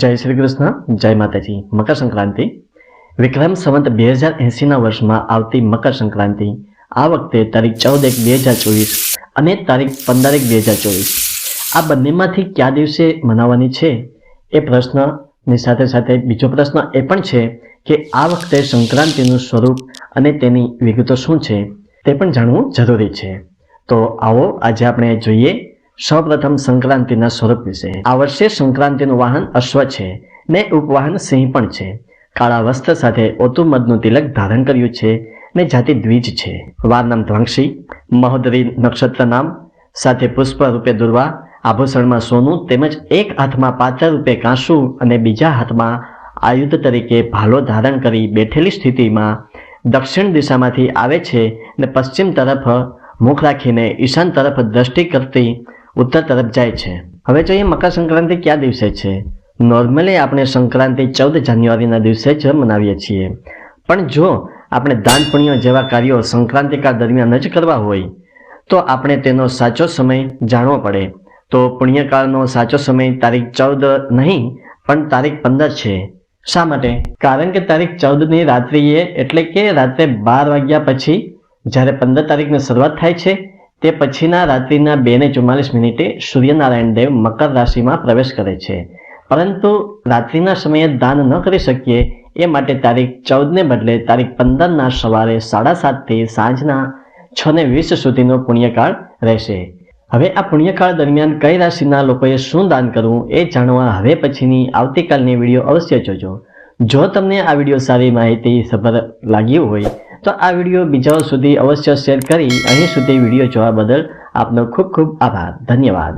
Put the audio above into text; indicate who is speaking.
Speaker 1: જય શ્રી કૃષ્ણ, જય માતાજી. મકર સંક્રાંતિ. વિક્રમ સંવત બે હજાર એંસીના વર્ષમાં આવતી મકર સંક્રાંતિ. આ વખતે તારીખ ચૌદ એક બે હજાર ચોવીસ અને તારીખ પંદર એક બે હજાર ચોવીસ. આ બંનેમાંથી કયા દિવસે મનાવવાની છે? એ પ્રશ્નની સાથે સાથે બીજો પ્રશ્ન એ પણ છે કે આ વખતે સંક્રાંતિનું સ્વરૂપ અને તેની વિગતો શું છે તે પણ જાણવું જરૂરી છે. તો આવો આજે આપણે જોઈએ સૌપ્રથમ સંક્રાંતિના સ્વરૂપ વિશે. આ વર્ષે સંક્રાંતિનું વાહન અશ્વ છે. ને ઉપવાહન સિંહ પણ છે. કાળા વસ્ત્ર સાથે ઓતુ મધનું તિલક ધારણ કર્યું છે ને જાતિ દ્વિજ છે. વાર નામ દ્વાંક્ષી મહોદરી નક્ષત્ર નામ, સાથે પુષ્પ રૂપે દુર્વા, આભૂષણમાં સોનું તેમજ એક હાથમાં પાત્ર રૂપે કાંસુ અને બીજા હાથમાં આયુધ તરીકે ભાલો ધારણ કરી બેઠેલી સ્થિતિમાં દક્ષિણ દિશામાંથી આવે છે ને પશ્ચિમ તરફ મુખ રાખીને ઈશાન તરફ દ્રષ્ટિ કરતી ઉત્તર તરફ જાય છે. હવે જોઈએ મકર સંક્રાંતિ કયા દિવસે છે? નોર્મલી આપણે સંક્રાંતિ ચૌદ જાન્યુઆરીના દિવસે જ મનાવીએ છીએ. પણ જો આપણે દાન પુણ્ય જેવા કાર્યો સંક્રાંતિકાળ દરમિયાન જ કરવા હોય, તો આપણે તેનો સાચો સમય જાણવો પડે. તો પુણ્યકાળનો સાચો સમય તારીખ ચૌદ નહીં, પણ તારીખ પંદર છે. શા માટે? કારણ કે તારીખ ચૌદની રાત્રિએ એટલે કે રાત્રે બાર વાગ્યા પછી જ્યારે પંદર તારીખની શરૂઆત થાય છે તે પછીના રાત્રિના બે ને ચુમ્માલીસ મિનિટે સૂર્યનારાયણ દેવ મકર રાશિમાં પ્રવેશ કરે છે. પરંતુ રાત્રિના સમયે દાન ન કરી શકીએ એ માટે તારીખ ચૌદને બદલે તારીખ પંદરના સવારે સાડા સાતથી સાંજના છ ને વીસ સુધીનો પુણ્યકાળ રહેશે. હવે આ પુણ્યકાળ દરમિયાન કઈ રાશિના લોકોએ શું દાન કરવું એ જાણવા હવે પછીની આવતીકાલની વીડિયો અવશ્ય જોજો. જો તમને આ વીડિયો સારી માહિતી સભર લાગ્યું હોય તો આ વીડિયો બીજાઓ સુધી અવશ્ય શેર કરી અહીં સુધી વીડિયો જોવા બદલ આપનો ખૂબ ખૂબ આભાર. ધન્યવાદ.